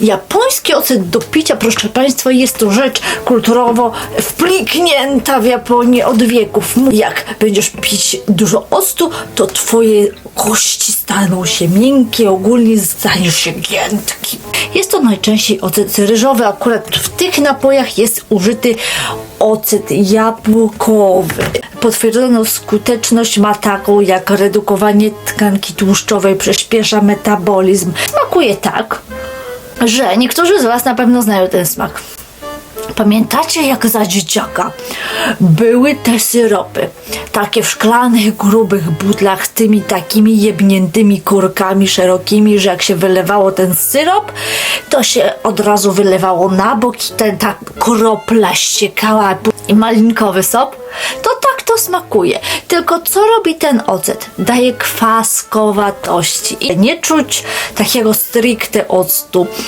Japoński ocet do picia, proszę Państwa, jest to rzecz kulturowo wpliknięta w Japonii od wieków. Jak będziesz pić dużo octu, to Twoje kości staną się miękkie, ogólnie staniesz się giętki. Jest to najczęściej ocet ryżowy, akurat w tych napojach jest użyty ocet jabłkowy. Potwierdzono skuteczność ma taką jak redukowanie tkanki tłuszczowej, przyspiesza metabolizm. Smakuje tak, że niektórzy z Was na pewno znają ten smak. Pamiętacie, jak za dzieciaka były te syropy? Takie w szklanych, grubych butlach z tymi takimi jebniętymi kurkami szerokimi, że jak się wylewało ten syrop, to się od razu wylewało na bok i ten, ta kropla ściekała i malinkowy sop. To tak to smakuje. Tylko co robi ten ocet? Daje kwaskowatości. I nie czuć takiego stricte octu.